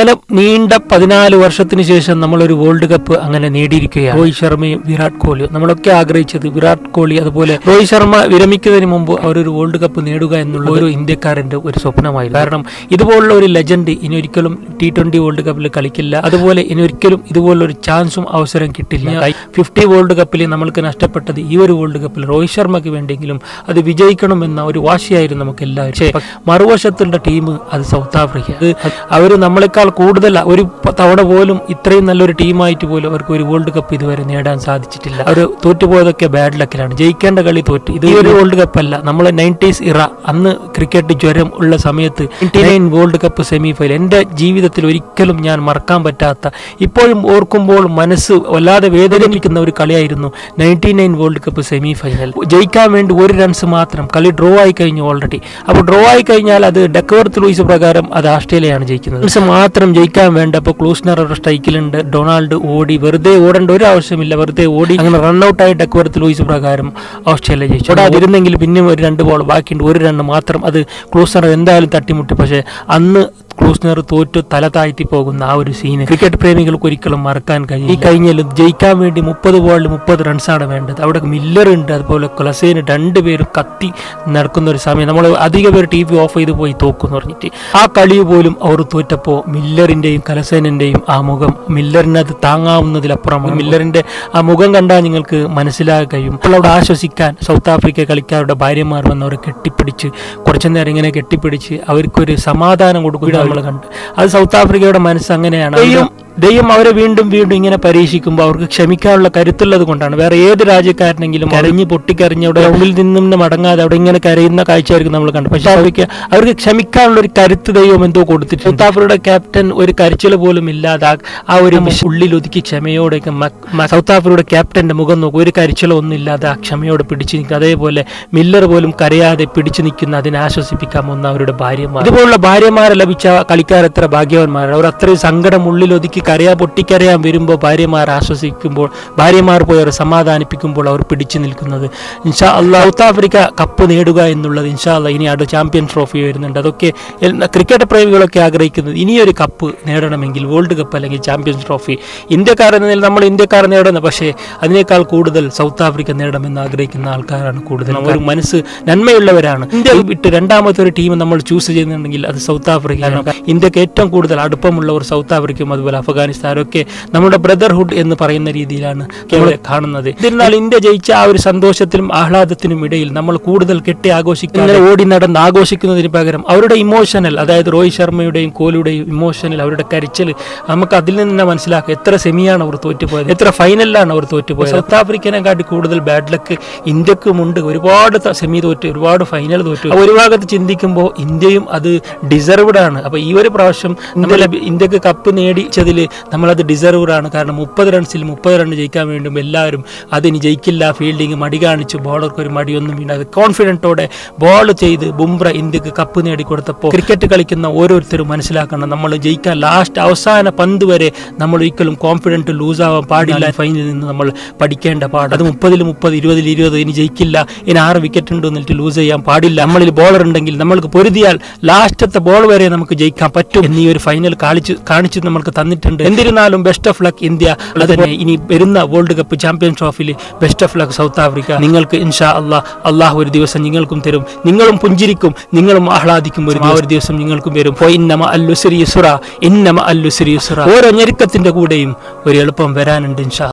അങ്ങനെ നീണ്ട പതിനാല് വർഷത്തിന് ശേഷം നമ്മൾ ഒരു വേൾഡ് കപ്പ് അങ്ങനെ നേടിയിരിക്കുകയാണ്. രോഹിത് ശർമ്മയും വിരാട് കോഹ്ലിയും. നമ്മളൊക്കെ ആഗ്രഹിച്ചത് വിരാട് കോഹ്ലി അതുപോലെ രോഹിത് ശർമ്മ വിരമിക്കുന്നതിന് മുമ്പ് അവരൊരു വേൾഡ് കപ്പ് നേടുക എന്നുള്ള ഒരു ഇന്ത്യക്കാരന്റെ ഒരു സ്വപ്നമായിരുന്നു. കാരണം ഇതുപോലുള്ള ഒരു ലെജൻഡ് ഇനി ഒരിക്കലും ടി ട്വന്റി വേൾഡ് കപ്പിൽ കളിക്കില്ല. അതുപോലെ ഇനി ഒരിക്കലും ഇതുപോലുള്ള ഒരു ചാൻസും അവസരം കിട്ടില്ല. ഫിഫ്റ്റി വേൾഡ് കപ്പിൽ നമ്മൾക്ക് നഷ്ടപ്പെട്ടത് ഈ ഒരു വേൾഡ് കപ്പിൽ രോഹിത് ശർമ്മയ്ക്ക് വേണ്ടിയെങ്കിലും അത് വിജയിക്കണമെന്ന ഒരു വാശിയായിരുന്നു നമുക്ക് എല്ലാവരും മറുവശത്തുള്ള ടീം അത് സൗത്ത് ആഫ്രിക്ക. അവർ നമ്മളെക്കാൾ കൂടുതൽ ഒരു തവണ പോലും ഇത്രയും നല്ലൊരു ടീമായിട്ട് പോലും അവർക്ക് ഒരു വേൾഡ് കപ്പ് ഇതുവരെ നേടാൻ സാധിച്ചിട്ടില്ല. അവർ തോറ്റുപോയതൊക്കെ ബാഡ് ലക്കിലാണ് ജയിക്കേണ്ട കളി തോറ്റ്. ഇത് ഒരു വേൾഡ് കപ്പ് അല്ല. നമ്മൾ നയന്റീസ് ഇറ. അന്ന് ക്രിക്കറ്റ് ജ്വരം ഉള്ള സമയത്ത് nine world cup semi final എന്റെ ജീവിതത്തിൽ ഒരിക്കലും ഞാൻ മറക്കാൻ പറ്റാത്ത ഇപ്പോഴും ഓർക്കുമ്പോൾ മനസ്സ് വല്ലാതെ വേദനിപ്പിക്കുന്ന ഒരു കളിയായിരുന്നു ninety nine world cup semi final ജയിക്കാൻ വേണ്ടി ഒരു റൺസ് മാത്രം. കളി ഡ്രോ ആയി കഴിഞ്ഞു ഓൾറെഡി അപ്പോൾ ഡ്രോ ആയി കഴിഞ്ഞാൽ അത് ഡെക്കവർത്ത് ലൂയിസ് പ്രകാരം അത് ഓസ്ട്രേലിയയാണ് ജയിക്കുന്നത്. റൺസ് മാത്രം ജയിക്കാൻ വേണ്ട. അപ്പോൾ ക്ലൂസ്നർ ഒരു സ്ട്രൈക്കിലുണ്ട്. ഡൊണാൾഡ് ഓടി വെറുതെ ഓടേണ്ട ഒരു ആവശ്യമില്ല. വെറുതെ ഓടി അങ്ങനെ റൺഔട്ട് ആയി ഡെക്കവർത്ത് ലൂയിസ് പ്രകാരം ഓസ്ട്രേലിയ ജയിച്ചു. ഓടാതിരുന്നെങ്കിൽ പിന്നെയും ഒരു രണ്ട് ബോൾ ബാക്കിയുണ്ട്. ഒരു രണ്ട് മാത്രം. അത് ക്ലൂസ്നർ എന്തായാലും തട്ടിമുട്ടി. പക്ഷേ അന്ന് ക്ലൂസ്നർ തോറ്റു തല താഴ്ത്തി പോകുന്ന ആ ഒരു സീന് ക്രിക്കറ്റ് പ്രേമികൾക്ക് ഒരിക്കലും മറക്കാൻ കഴിയും ഈ കഴിഞ്ഞാലും ജയിക്കാൻ വേണ്ടി മുപ്പത് ബോളിൽ മുപ്പത് റൺസാണ് വേണ്ടത്. അവിടെ മില്ലർ ഉണ്ട് അതുപോലെ കൊലസേന് രണ്ടുപേരും കത്തി നടക്കുന്ന ഒരു സമയം നമ്മൾ അധിക പേര് ടി വി ഓഫ് ചെയ്ത് പോയി തോക്കുന്നു പറഞ്ഞിട്ട്. ആ കളി പോലും അവർ തോറ്റപ്പോൾ മില്ലറിന്റെയും കലസേനന്റെയും ആ മുഖം മില്ലറിന് അത് താങ്ങാവുന്നതിലപ്പുറം മില്ലറിന്റെ ആ മുഖം കണ്ടാൽ നിങ്ങൾക്ക് മനസ്സിലാകാൻ അപ്പോൾ അവിടെ ആശ്വസിക്കാൻ സൗത്ത് ആഫ്രിക്ക കളിക്കാരുടെ ഭാര്യമാർ വന്ന് അവരെ കെട്ടിപ്പിടിച്ച് കുറച്ചു നേരം ഇങ്ങനെ കെട്ടിപ്പിടിച്ച് അവർക്കൊരു സമാധാനം കൊടുക്കുക നമ്മൾ കണ്ട്. അത് സൗത്ത് ആഫ്രിക്കയുടെ മനസ്സ് അങ്ങനെയാണ്. ദൈവം അവരെ വീണ്ടും വീണ്ടും ഇങ്ങനെ പരീക്ഷിക്കുമ്പോൾ അവർക്ക് ക്ഷമിക്കാനുള്ള കരുത്തുള്ളത് കൊണ്ടാണ്. വേറെ ഏത് രാജ്യക്കാരനെങ്കിലും കരഞ്ഞ് പൊട്ടിക്കരഞ്ഞ് അവിടെ ഉള്ളിൽ നിന്നും മടങ്ങാതെ അവിടെ ഇങ്ങനെ കരയുന്ന കാഴ്ചയായിരിക്കും നമ്മൾ കണ്ടു പക്ഷെ അവർക്ക് അവർക്ക് ക്ഷമിക്കാനുള്ള ഒരു കരുത്ത് ദൈവം എന്തോ കൊടുത്തിട്ട് സൗത്ത് ആഫ്രിക്കയുടെ ക്യാപ്റ്റൻ ഒരു കരച്ചിൽ പോലും ഇല്ലാതെ ആ- ഒരു ഉള്ളിൽ ഒതുക്കി ക്ഷമയോടെ സൗത്ത് ആഫ്രിക്കയുടെ ക്യാപ്റ്റന്റെ മുഖം നോക്കും. ഒരു കരച്ചിലൊന്നും ഇല്ലാതെ ആ ക്ഷമയോടെ പിടിച്ചു നിൽക്കുക അതേപോലെ മില്ലർ പോലും കരയാതെ പിടിച്ചു നിൽക്കുന്ന അതിനെ ആശ്വസിപ്പിക്കാൻ വന്ന അവരുടെ ഭാര്യമാർ. ഇതുപോലുള്ള ഭാര്യമാരെ ലഭിച്ച കളിക്കാർ എത്ര ഭാഗ്യവാന്മാരാണ്. അവർ അത്രയും സങ്കടം ഉള്ളിൽ ഒതുക്കി കരയാ പൊട്ടിക്കരയാൻ വരുമ്പോൾ ഭാര്യമാർ ആശ്വസിക്കുമ്പോൾ ഭാര്യമാർ പോയി അവരെ സമാധാനിപ്പിക്കുമ്പോൾ അവർ പിടിച്ചു നിൽക്കുന്നത്. ഇൻഷാ അള്ളാഹ് സൗത്ത് ആഫ്രിക്ക കപ്പ് നേടുക എന്നുള്ളത് ഇൻഷാ അള്ളാഹ് ഇനി അടുത്ത ചാമ്പ്യൻ ട്രോഫി വരുന്നുണ്ട്. അതൊക്കെ ക്രിക്കറ്റ് പ്രേമികളൊക്കെ ആഗ്രഹിക്കുന്നത് ഇനിയൊരു കപ്പ് നേടണമെങ്കിൽ വേൾഡ് കപ്പ് അല്ലെങ്കിൽ ചാമ്പ്യൻസ് ട്രോഫി ഇന്ത്യക്കാർ എന്ന നിലയിൽ നമ്മൾ ഇന്ത്യക്കാർ നേടുന്നത് പക്ഷേ അതിനേക്കാൾ കൂടുതൽ സൗത്ത് ആഫ്രിക്ക നേടണമെന്ന് ആഗ്രഹിക്കുന്ന ആൾക്കാരാണ് കൂടുതൽ. ഒരു മനസ്സ് നന്മയുള്ളവരാണ്. ഇന്ത്യ വിട്ട് രണ്ടാമത്തെ ഒരു ടീം നമ്മൾ ചൂസ് ചെയ്യുന്നുണ്ടെങ്കിൽ അത് സൗത്ത് ആഫ്രിക്കയാണ്. ഇന്ത്യയ്ക്ക് ഏറ്റവും കൂടുതൽ അടുപ്പമുള്ളവർ സൗത്ത് ആഫ്രിക്കയും അതുപോലെ അഫ്ഗാനിസ്ഥാനും ഒക്കെ നമ്മുടെ ബ്രദർഹുഡ് എന്ന് പറയുന്ന രീതിയിലാണ് നമ്മൾ കാണുന്നത്. എന്നിരുന്നാൽ ഇന്ത്യ ജയിച്ച ആ ഒരു സന്തോഷത്തിലും ആഹ്ലാദത്തിനും ഇടയിൽ നമ്മൾ കൂടുതൽ കെട്ടി ആഘോഷിക്കുന്ന ഓടി നടന്ന് ആഘോഷിക്കുന്നതിന് പകരം അവരുടെ ഇമോഷണൽ അതായത് രോഹിത് ശർമ്മയുടെയും കോഹ്ലിയുടെയും ഇമോഷണൽ അവരുടെ കരിച്ചൽ നമുക്ക് അതിൽ നിന്ന് തന്നെ മനസ്സിലാക്കാം എത്ര സെമിയാണ് അവർ തോറ്റുപോയത് എത്ര ഫൈനലിലാണ് അവർ തോറ്റുപോയത്. സൗത്ത് ആഫ്രിക്കനെക്കാട്ടി കൂടുതൽ ബാഡ് ലക്ക് ഇന്ത്യക്കുമുണ്ട് ഒരുപാട് സെമി തോറ്റ് ഒരുപാട് ഫൈനൽ തോറ്റു. ഒരു ഭാഗത്ത് ചിന്തിക്കുമ്പോൾ ഇന്ത്യയും അത് ഡിസർവ്ഡ് ആണ്. അപ്പൊ ഈ ഒരു പ്രാവശ്യം ഇന്ത്യയ്ക്ക് കപ്പ് നേടിച്ചതിൽ നമ്മളത് ഡിസർവ്ഡ് ആണ് കാരണം മുപ്പത് റൺസിൽ മുപ്പത് റൺ ജയിക്കാൻ വേണ്ടും എല്ലാവരും അതിന് ജയിക്കില്ല. ഫീൽഡിങ് മടി കാണിച്ചു. ബോളർക്ക് ഒരു മടിയൊന്നും വീണ്ടാതെ കോൺഫിഡന്റോടെ ബോൾ ചെയ്ത് ബുംറ ഇന്ത്യയ്ക്ക് കപ്പ് നേടിക്കൊടുത്തപ്പോൾ ക്രിക്കറ്റ് കളിക്കുന്ന ഓരോരുത്തരും മനസ്സിലാക്കണം. നമ്മൾ ജയിക്കാൻ ലാസ്റ്റ് അവസാന പന്ത് വരെ നമ്മൾ ഒരിക്കലും കോൺഫിഡന്റ് ലൂസ് ആവാൻ പാടില്ല. ഫൈനലിൽ നിന്ന് നമ്മൾ പഠിക്കേണ്ട പാട് അത് മുപ്പതിൽ മുപ്പത് ഇരുപതിൽ ഇരുപത് ഇനി ജയിക്കില്ല. ഇനി ആറ് വിക്കറ്റ് ഉണ്ട് എന്നിട്ട് ലൂസ് ചെയ്യാൻ പാടില്ല. നമ്മളിൽ ബോളർ ഉണ്ടെങ്കിൽ നമ്മൾക്ക് പൊരുതിയാൽ ലാസ്റ്റത്തെ ബോൾ വരെ നമുക്ക് ജയിക്കാൻ പറ്റും. എന്നീ ഒരു ഫൈനൽ കാണിച്ച് കാണിച്ച് നമ്മൾക്ക് തന്നിട്ടുണ്ട്. എന്നിരുന്നാലും ബെസ്റ്റ് ഓഫ് ലക്ക് ഇന്ത്യ അതുപോലെ ഇനി വരുന്ന വേൾഡ് കപ്പ് ചാമ്പ്യൻ ട്രോഫിയിൽ best of luck South Africa നിങ്ങൾക്ക് ഇൻഷാ അള്ളാഹ് അള്ളാഹ് ഒരു ദിവസം നിങ്ങൾക്കും തരും. നിങ്ങളും പുഞ്ചിരിക്കും നിങ്ങളും ആഹ്ലാദിക്കും ഒരു ആ ഒരു ദിവസം നിങ്ങൾക്കും വരും. ഇന്നമ അല്ലുസരി യുസുറ ഇന്നമ അല്ലുസരി യുസുറ ഓരോ ഞെരുക്കത്തിന്റെ കൂടെയും ഒരു എളുപ്പം വരാനുണ്ട് ഇൻഷാ